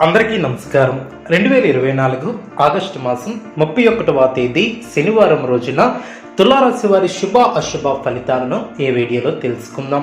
అందరికీ నమస్కారం. రెండు వేల ఇరవై నాలుగు ఆగస్టు మాసం ముప్పై ఒకటవ తేదీ శనివారం రోజున తులారాశి వారి శుభ అశుభ ఫలితాలను ఈ వీడియోలో తెలుసుకుందాం.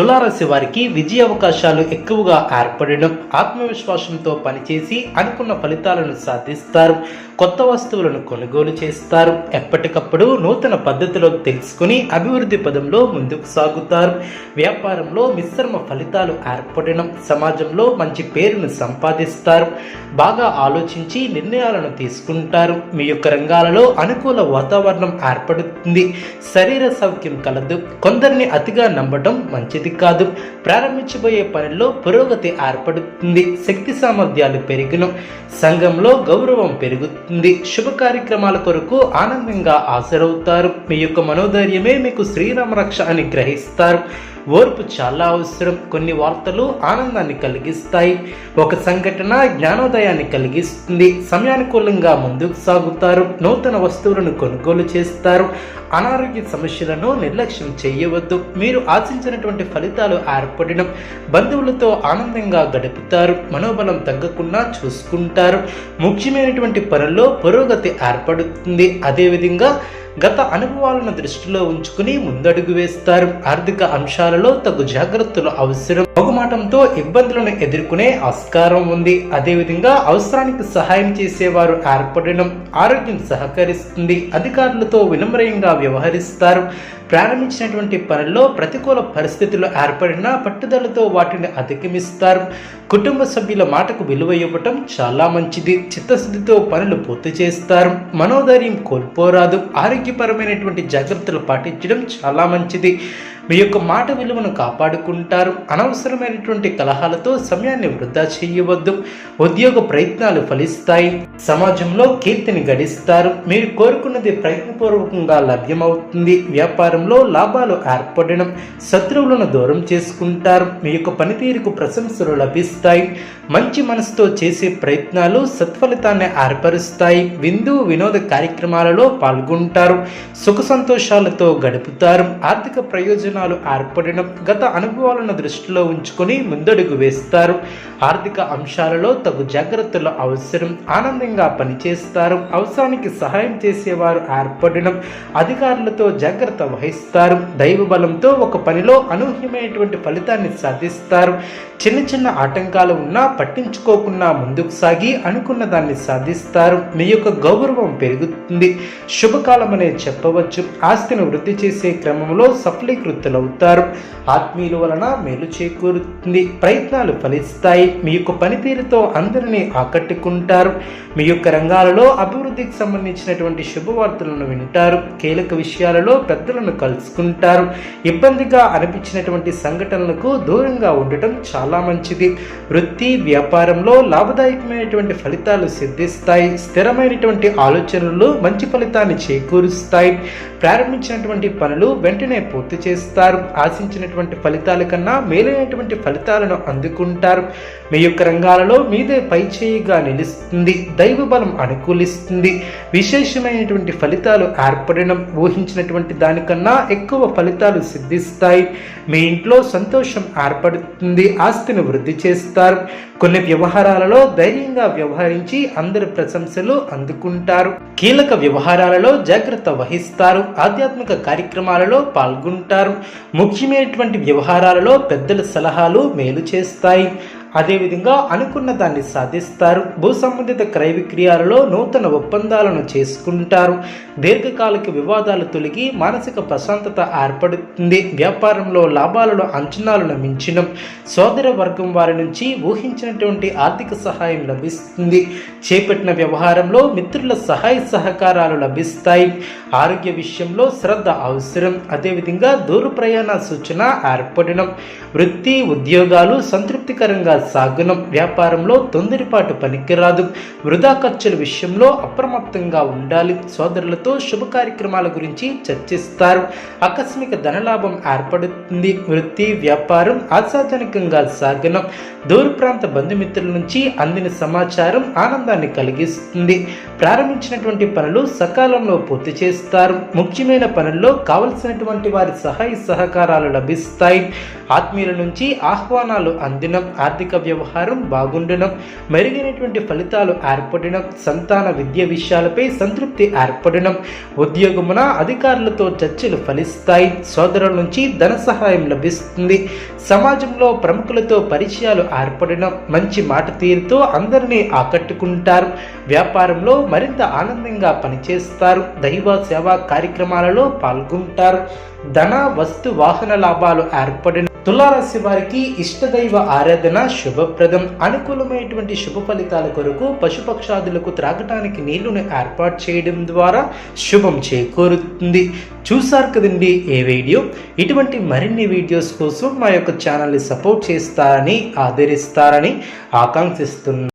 తులారాశి వారికి విజయ అవకాశాలు ఎక్కువగా ఏర్పడడం ఆత్మవిశ్వాసంతో పనిచేసి అనుకున్న ఫలితాలను సాధిస్తారు. కొత్త వస్తువులను కొనుగోలు చేస్తారు. ఎప్పటికప్పుడు నూతన పద్ధతిలో తెలుసుకుని అభివృద్ధి పదంలో ముందుకు సాగుతారు. వ్యాపారంలో మిశ్రమ ఫలితాలు ఏర్పడడం సమాజంలో మంచి పేరును సంపాదిస్తారు. బాగా ఆలోచించి నిర్ణయాలను తీసుకుంటారు. మీ యొక్క రంగాలలో అనుకూల వాతావరణం ఏర్పడుతుంది. శరీర సౌఖ్యం కలదు. కొందరిని అతిగా నమ్మడం మంచిది కాదు. ప్రారంభించబోయే పనిలో పురోగతి ఏర్పడుతుంది. శక్తి సామర్థ్యాలు పెరిగిన సంఘంలో గౌరవం పెరుగుతుంది. శుభ కార్యక్రమాల కొరకు ఆనందంగా హాజరవుతారు. మీ యొక్క మనోధైర్యమే మీకు శ్రీరామ రక్ష అని గ్రహిస్తారు. ఓర్పు చాలా అవసరం. కొన్ని వార్తలు ఆనందాన్ని కలిగిస్తాయి. ఒక సంఘటన జ్ఞానోదయాన్ని కలిగిస్తుంది. సమయానుకూలంగా ముందుకు సాగుతారు. నూతన వస్తువులను కొనుగోలు చేస్తారు. అనారోగ్య సమస్యలను నిర్లక్ష్యం చేయవద్దు. మీరు ఆశించినటువంటి ఫలితాలు ఏర్పడడం బంధువులతో ఆనందంగా గడుపుతారు. మనోబలం తగ్గకుండా చూసుకుంటారు. ముఖ్యమైనటువంటి పనుల్లో పురోగతి ఏర్పడుతుంది. అదేవిధంగా గత అనుభవాలను దృష్టిలో ఉంచుకుని ముందడుగు వేస్తారు. ఆర్థిక అంశాలు అంశాలలో తగు జాగ్రత్తలు అవసరం. మొగమాటంతో ఇబ్బందులను ఎదుర్కొనే ఆస్కారం ఉంది. అదేవిధంగా అవసరానికి సహాయం చేసేవారు ఏర్పడడం ఆరోగ్యం సహకరిస్తుంది. అధికారులతో వినమ్రయంగా వ్యవహరిస్తారు. ప్రారంభించినటువంటి పనుల్లో ప్రతికూల పరిస్థితులు ఏర్పడినా పట్టుదలతో వాటిని అధిగమిస్తారు. కుటుంబ సభ్యుల మాటకు విలువ ఇవ్వటం చాలా మంచిది. చిత్తశుద్ధితో పనులు పూర్తి చేస్తారు. మనోధైర్యం కోల్పోరాదు. ఆరోగ్యపరమైనటువంటి జాగ్రత్తలు పాటించడం చాలా మంచిది. మీ యొక్క మాట విలువను కాపాడుకుంటారు. అనవసరమైనటువంటి కలహాలతో సమయాన్ని వృధా చేయవద్దు. ఉద్యోగ ప్రయత్నాలు ఫలిస్తాయి. సమాజంలో కీర్తిని గడిస్తారు. మీరు కోరుకున్నది ప్రయత్నపూర్వకంగా లభ్యమవుతుంది. వ్యాపారంలో లాభాలు ఏర్పడడం శత్రువులను దూరం చేసుకుంటారు. మీ యొక్క పనితీరుకు ప్రశంసలు లభిస్తాయి. మంచి మనసుతో చేసే ప్రయత్నాలు సత్ఫలితాన్ని ఏర్పరుస్తాయి. విందు వినోద కార్యక్రమాలలో పాల్గొంటారు. సుఖ సంతోషాలతో గడుపుతారు. ఆర్థిక ప్రయోజనాలు ఏర్పడడం గత అనుభవాలను దృష్టిలో ఉంచుకొని ముందడుగు వేస్తారు. ఆర్థిక అంశాలలో తగు జాగ్రత్తలు అవసరం. ఆనందంగా పనిచేస్తారు. అవసరానికి సహాయం చేసేవారు ఏర్పడడం అధికారులతో జాగ్రత్త వహిస్తారు. దైవ బలంతో ఒక పనిలో అనూహ్యమైనటువంటి ఫలితాన్ని సాధిస్తారు. చిన్న చిన్న ఆటంకాలు ఉన్నా పట్టించుకోకుండా ముందుకు సాగి అనుకున్న దాన్ని సాధిస్తారు. మీ యొక్క గౌరవం పెరుగుతుంది. శుభకాలం అనే చెప్పవచ్చు. ఆస్తిని వృద్ధి చేసే క్రమంలో సఫలీకృతులవుతారు. ఆత్మీయుల వలన మేలు చేకూరుతుంది. ప్రయత్నాలు ఫలిస్తాయి. మీ యొక్క పనితీరుతో అందరినీ ఆకట్టుకుంటారు. మీ యొక్క రంగాలలో అభివృద్ధికి సంబంధించినటువంటి శుభవార్తలను వింటారు. కీలక విషయాలలో పెద్దలను కలుసుకుంటారు. ఇబ్బందిగా అనిపించినటువంటి సంఘటనలకు దూరంగా ఉండటం చాలా మంచిది. వృత్తి వ్యాపారంలో లాభదాయకమైనటువంటి ఫలితాలు సిద్ధిస్తాయి స్థిరమైనటువంటి ఆలోచనలు మంచి ఫలితాన్ని చేకూరుస్తాయి. ప్రారంభించినటువంటి పనులు వెంటనే పూర్తి చేస్తారు. ఆశించినటువంటి ఫలితాల కన్నా మేలైనటువంటి ఫలితాలను అందుకుంటారు. మీ యొక్క రంగాలలో మీదే పై చేయిగా నిలుస్తుంది. దైవ బలం అనుకూలిస్తుంది. విశేషమైనటువంటి ఫలితాలు ఏర్పడడం ఊహించినటువంటి దానికన్నా ఎక్కువ ఫలితాలు సిద్ధిస్తాయి. మీ ఇంట్లో సంతోషం ఏర్పడుతుంది. ఆస్తిని వృద్ధి చేస్తారు. కొన్ని వ్యవహారాలలో ధైర్యంగా వ్యవహరించి అందరి ప్రశంసలు అందుకుంటారు. కీలక వ్యవహారాలలో జాగ్రత్త వహిస్తారు. ఆధ్యాత్మిక కార్యక్రమాలలో పాల్గొంటారు. ముఖ్యమైనటువంటి వ్యవహారాలలో పెద్దల సలహాలు మేలు చేస్తాయి. అదేవిధంగా అనుకున్న దాన్ని సాధిస్తారు. భూ సంబంధిత క్రయ విక్రయాలలో నూతన ఒప్పందాలను చేసుకుంటారు. దీర్ఘకాలిక వివాదాలు తొలగి మానసిక ప్రశాంతత ఏర్పడుతుంది. వ్యాపారంలో లాభాలను అంచనాలను మించడం సోదర వర్గం వారి నుంచి ఊహించినటువంటి ఆర్థిక సహాయం లభిస్తుంది. చేపట్టిన వ్యవహారంలో మిత్రుల సహాయ సహకారాలు లభిస్తాయి. ఆరోగ్య విషయంలో శ్రద్ధ అవసరం. అదేవిధంగా దూర ప్రయాణ సూచన ఏర్పడడం. వృత్తి ఉద్యోగాలు సంతృప్తికరంగా సాగునం వ్యాపారంలో తొందరపాటు పనికిరాదు. వృధా ఖర్చుల విషయంలో అప్రమత్తంగా ఉండాలి. సోదరులతో శుభ కార్యక్రమాల గురించి చర్చిస్తారు. ఆకస్మిక ధనలాభం ఏర్పడుతుంది. వృత్తి వ్యాపారం ఆశాజనకంగా సాగనం. దూర ప్రాంత బంధుమిత్రుల నుంచి అందిన సమాచారం ఆనందాన్ని కలిగిస్తుంది. ప్రారంభించినటువంటి పనులు సకాలంలో పూర్తి చేస్తారు. ముఖ్యమైన పనుల్లో కావలసినటువంటి వారి సహాయ సహకారాలు లభిస్తాయి. ఆత్మీయుల నుంచి ఆహ్వానాలు అందినం ఆర్థిక వ్యవహారం బాగుండడం మెరుగైనటువంటి ఫలితాలు ఏర్పడడం సంతాన విద్య విషయాలపై సంతృప్తి ఏర్పడడం ఉద్యోగమున అధికారులతో చర్చలు ఫలిస్తాయి. సోదరుల నుంచి ధన సహాయం లభిస్తుంది. సమాజంలో ప్రముఖులతో పరిచయాలు ఏర్పడడం మంచి మాట తీరుతో అందరినీ ఆకట్టుకుంటారు. వ్యాపారంలో మరింత ఆనందంగా పనిచేస్తారు. దైవ సేవా కార్యక్రమాలలో పాల్గొంటారు. ధన వస్తు వాహన లాభాలు ఏర్పడిన తులారాశి వారికి ఇష్టదైవ ఆరాధన శుభప్రదం. అనుకూలమైనటువంటి శుభ ఫలితాల కొరకు పశుపక్షాదులకు త్రాగటానికి నీళ్ళను ఏర్పాటు చేయడం ద్వారా శుభం చేకూరుతుంది. చూసారు కదండి ఏ వీడియో? ఇటువంటి మరిన్ని వీడియోస్ కోసం మా యొక్క ఛానల్ని సపోర్ట్ చేస్తారని ఆదరిస్తారని ఆకాంక్షిస్తున్నాను.